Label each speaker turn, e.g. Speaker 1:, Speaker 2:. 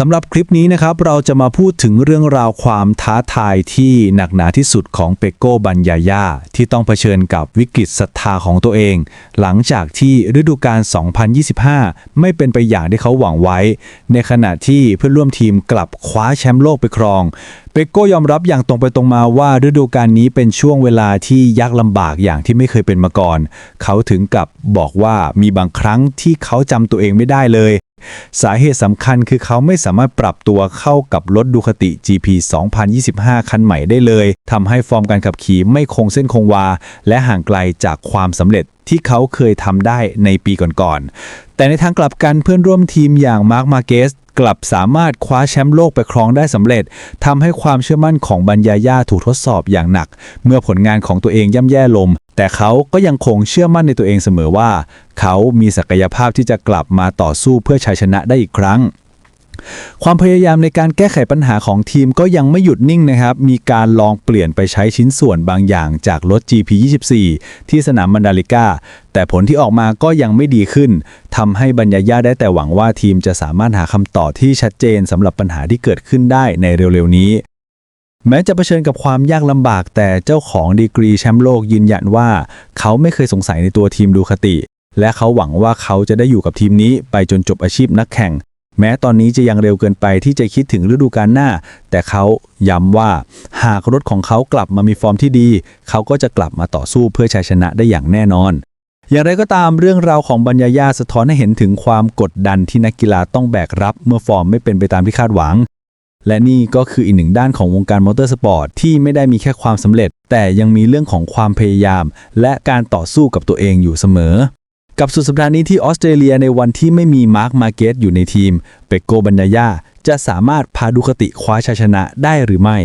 Speaker 1: สำหรับคลิปนี้นะครับเราจะมาพูดถึงเรื่องราวความท้าทายที่หนักหนาที่สุดของเปโก้บัญญาย่าที่ต้องเผชิญกับวิกฤตศรัทธาของตัวเอง หลังจากที่ฤดูกาล 2025 ไม่เป็นไปอย่างที่เขาหวังไว้ ในขณะที่เพื่อนร่วมทีมกลับคว้าแชมป์โลกไปครองเปโก้ยอมรับอย่างตรงไปตรงมาว่าฤดูกาลนี้เป็นช่วงเวลาที่ยากลำบากอย่างที่ไม่เคยเป็นมาก่อน เขาถึงกับบอกว่ามีบางครั้งที่เขาจำตัวเองไม่ได้เลย สาเหตุสำคัญคือเขาไม่สามารถปรับตัวเข้ากับรถดูคติ GP 2025 คันใหม่ได้เลยทำให้ฟอร์มการขับขี่ไม่คงเส้นคงวา และห่างไกลจากความสำเร็จที่เขาเคยทำได้ในปีก่อนๆ แต่ในทางกลับกันเพื่อนร่วมทีมอย่างมาร์คมาเกสกลับสามารถคว้าแชมป์โลกไปครองได้สำเร็จทำให้ความเชื่อมั่นของบัญญาย่าถูกทดสอบอย่างหนัก เมื่อผลงานของตัวเองย่ำแย่ลง แต่เขาก็ยังคงเชื่อมั่นในตัวเองเสมอว่า เขามีศักยภาพที่จะกลับมาต่อสู้เพื่อชัยชนะได้อีกครั้ง ความพยายามในการแก้ไขปัญหาของทีมก็ยังไม่หยุดนิ่งนะครับ มีการลองเปลี่ยนไปใช้ชิ้นส่วนบางอย่างจากรถ GP24 ที่สนามมันดาลิกาแต่ผลที่ออกมาก็ยังไม่ดีขึ้นทำให้บรรยาย่าได้แต่หวังว่าทีมจะสามารถหาคำตอบที่ชัดเจนสำหรับปัญหาที่เกิดขึ้นได้ในเร็วๆนี้ แม้จะเผชิญกับความยากลำบากแต่เจ้าของดีกรีแชมป์โลกยืนยันว่า เขาไม่เคยสงสัยในตัวทีมดูคติ และเขาหวังว่าเขาจะได้อยู่กับทีมนี้ไปจนจบอาชีพนักแข่ง แม้ตอนนี้จะยังเร็วเกินไปที่จะคิดถึงฤดูกาลหน้า แต่เขาย้ำว่า หากรถของเขากลับมามีฟอร์มที่ดี เขาก็จะกลับมาต่อสู้เพื่อชัยชนะได้อย่างแน่นอน อย่างไรก็ตามเรื่องราวของบัญญายาสะท้อนให้เห็นถึงความกดดันที่นักกีฬาต้องแบกรับ เมื่อฟอร์มไม่เป็นไปตามที่คาดหวัง และนี่ก็คืออีกหนึ่งด้านของวงการมอเตอร์สปอร์ตที่ไม่ได้มีแค่ความสำเร็จ แต่ยังมีเรื่องของความพยายาม และการต่อสู้กับตัวเองอยู่เสมอ กับสุดสัปดาห์นี้ที่ออสเตรเลียในวันที่ไม่มีมาร์คมาเกตอยู่ในทีมเปโกบัญญาย่าจะสามารถพาดูคติคว้าชัยชนะได้หรือไม่